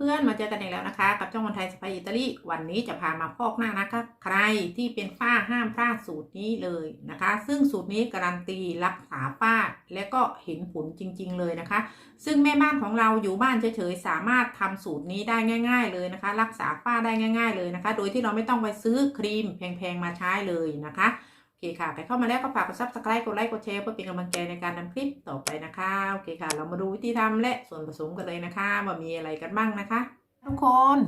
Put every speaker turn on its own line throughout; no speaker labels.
พื่อนๆ มาเจอกันอีกแล้วนะคะ กับช่องวันไทยสไปอิตาลีวันนี้จะพามาพอกหน้านะคะ ใครที่เป็นฝ้าห้ามพลาดสูตรนี้เลยนะคะ ซึ่งสูตรนี้การันตีรักษาฝ้าและก็เห็นผลจริง ๆ เลยนะคะ ซึ่งแม่บ้านของเราอยู่บ้านเฉยๆสามารถทำสูตรนี้ได้ง่าย ๆ เลยนะคะ รักษาฝ้าได้ง่าย ๆ เลยนะคะ โดยที่เราไม่ต้องไปซื้อครีมแพงๆมาใช้เลยนะคะ โอเคค่ะ ใครเข้ามาแล้วก็ฝากกด subscribe กดไลค์กดแชร์เพื่อเป็นกำลังใจในการทำคลิปต่อไปนะคะ โอเคค่ะ เรามาดูวิธีทำและส่วนผสมกันเลยนะคะ ว่ามีอะไรกันบ้างนะคะ ทุกคน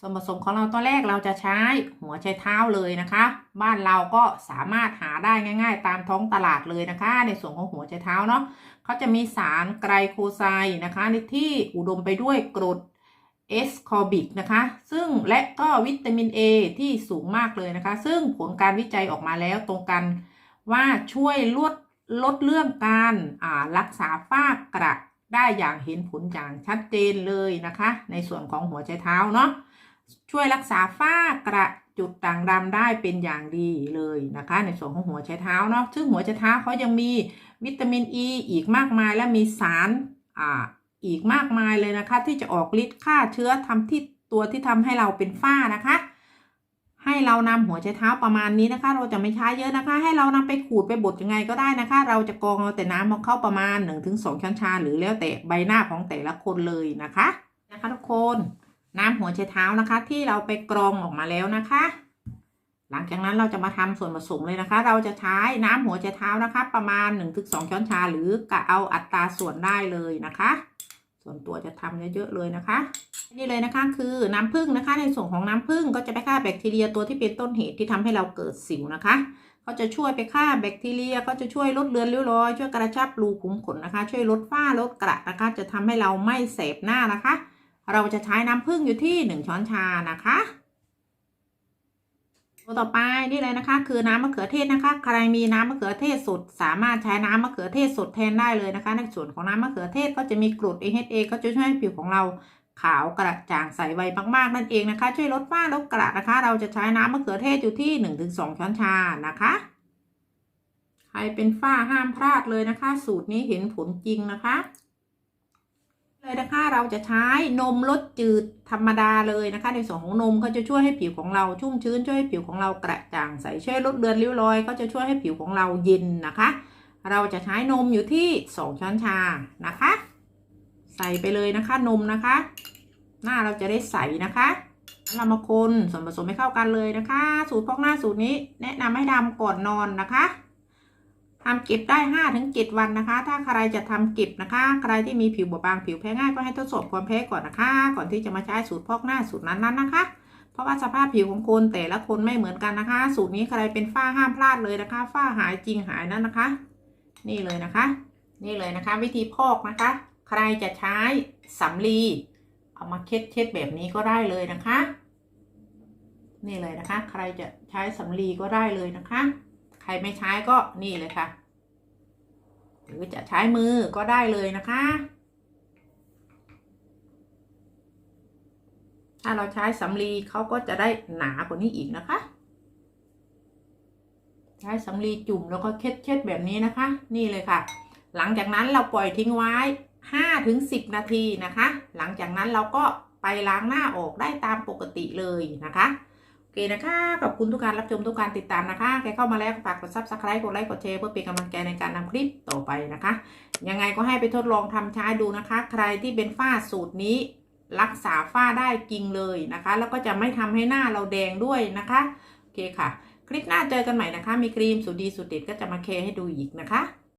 ส่วนผสมของเราตัวแรกเราจะใช้หัวไชเท้าเลยนะคะ บ้านเราก็สามารถหาได้ง่าย ๆ ตามท้องตลาดเลยนะคะ ในส่วนของหัวไชเท้าเนาะเขาจะมีสารไกรโคไซด์นะคะที่อุดมไปด้วยกรด เอสคอบิกนะคะ ซึ่งและก็วิตามิน A ที่สูงมากเลยนะคะ ซึ่งผลการวิจัยออกมาแล้วตรงกันว่าช่วยลดลดเรื่องการรักษาฝ้ากระได้อย่างเห็นผลอย่างชัดเจนเลยนะคะ ในส่วนของหัวใจเท้าเนาะช่วยรักษาฝ้ากระจุดด่างดำได้เป็นอย่างดีเลยนะคะ ในส่วนของหัวใจเท้าเนาะซึ่งหัวใจเท้าเขายังมีวิตามินอ e ีอีกมากมายและมีสารอ่า อีกมากมายเลยนะคะ ที่จะออกฤทธิ์ฆ่าเชื้อทำที่ตัวที่ทำให้เราเป็นฝ้านะคะ ให้เรานำหัวใจเท้าประมาณนี้นะคะ เราจะไม่ใช้เยอะนะคะ ให้เรานำไปขูดไปบดยังไงก็ได้นะคะ เราจะกรองเอาแต่น้ำของเข้าประมาณ 1-2ช้อนชาหรือแล้วแต่ใบหน้าของแต่ละคนเลยนะคะนะคะทุกคนน้ำหัวใจเท้านะคะ ที่เราไปกรองออกมาแล้วนะคะ หลังจากนั้นเราจะมาทำส่วนผสมเลยนะคะ เราจะใช้น้ำหัวใจเท้านะคะ ประมาณ 1-2ช้อนชาหรือกะเอาอัตราส่วนได้เลยนะคะ ส่วนตัวจะทำเยอะๆเลยนะคะ นี่เลยนะคะคือน้ำผึ้งนะคะ ในส่วนของน้ำผึ้งก็จะไปฆ่าแบคทีเรียตัวที่เป็นต้นเหตุที่ทำให้เราเกิดสิวนะคะเขาจะช่วยไปฆ่าแบคทีเรียก็จะช่วยลดเลือนริ้วรอยช่วยกระชับรูขุมขนนะคะ ช่วยลดฝ้าลดกระนะคะ จะทำให้เราไม่เสบหน้านะคะ เราจะใช้น้ำผึ้งอยู่ที่ 1 ช้อนชานะคะ ตัวต่อไปนี่เลยนะคะ คือน้ำมะเขือเทศนะคะ ใครมีน้ำมะเขือเทศสด สามารถใช้น้ำมะเขือเทศสดแทนได้เลยนะคะ ในส่วนของน้ำมะเขือเทศก็จะมีกรด AHA ก็จะช่วยให้ผิวของเราขาวกระจ่างใสไวมากๆนั่นเองนะคะ ช่วยลดฝ้าลดกระนะคะ เราจะใช้น้ำมะเขือเทศอยู่ที่ 1-2 ช้อนชานะคะ ใครเป็นฝ้าห้ามพลาดเลยนะคะ สูตรนี้เห็นผลจริงนะคะ เราจะใช้นมลดจืดธรรมดาเลยนะคะ ในส่วนของนมก็จะช่วยให้ผิวของเราชุ่มชื้นช่วยให้ผิวของเรากระจ่างใสช่วยลดเลือนริ้วรอยก็จะช่วยให้ผิวของเราเย็นนะคะ เราจะใช้นมอยู่ที่ 2 ช้อนชานะคะ ใส่ไปเลยนะคะนมนะคะ หน้าเราจะได้ใสนะคะเรามาคนส่วนผสมให้เข้ากันเลยนะคะ สูตรพอกหน้าสูตรนี้ แนะนำให้ทำก่อนนอนนะคะ ทำเก็บได้5้าถึงเวันนะคะ ถ้าใครจะทำเก็บนะคะ ใครที่มีผิวบอบบางผิวแพ้ง่ายก็ให้ทดสอบความแพ้ก่อนนะคะ ก่อนที่จะมาใช้สูตรพอกหน้าสูตรนั้นๆนะคะ เพราะว่าสภาพผิวของคนแต่ละคนไม่เหมือนกันนะคะ สูตรนี้ใครเป็นฝ้าห้ามพลาดเลยนะคะ ฝ้าหายจริงหายนั่นนะคะ นี่เลยนะคะ นี่เลยนะคะ วิธีพอกนะคะ ใครจะใช้สำลีเอามาเช็ดเช็ดแบบนี้ก็ได้เลยนะคะ นี่เลยนะคะ ใครจะใช้สำลีก็ได้เลยนะคะ ใครไม่ใช้ก็นี่เลยค่ะ หรือจะใช้มือก็ได้เลยนะคะ ถ้าเราใช้สำลีเขาก็จะได้หนากว่านี้อีกนะคะ ใช้สำลีจุ่มแล้วก็เช็ดเช็ดแบบนี้นะคะ นี่เลยค่ะ หลังจากนั้นเราปล่อยทิ้งไว้5ถึง10 นาทีนะคะ หลังจากนั้นเราก็ไปล้างหน้าออกได้ตามปกติเลยนะคะ อเคนะคะ ขอบคุณทุกการรับชมทุกการติดตามนะคะใครเข้ามาแล้วฝากกดซับสไครต์กดไลค์กดแชร์เพื่อเป็นกำลังใจในการทำคลิปต่อไปนะคะ ยังไงก็ให้ไปทดลองทำใช้ดูนะคะ ใครที่เป็นฝ้าสูตรนี้ รักษาฝ้าได้จริงเลยนะคะ แล้วก็จะไม่ทำให้หน้าเราแดงด้วยนะคะ โอเคค่ะ คลิปหน้าเจอกันใหม่นะคะ มีครีมสูตรดีสูตรเด็ดก็จะมาแคร์ให้ดูอีกนะคะ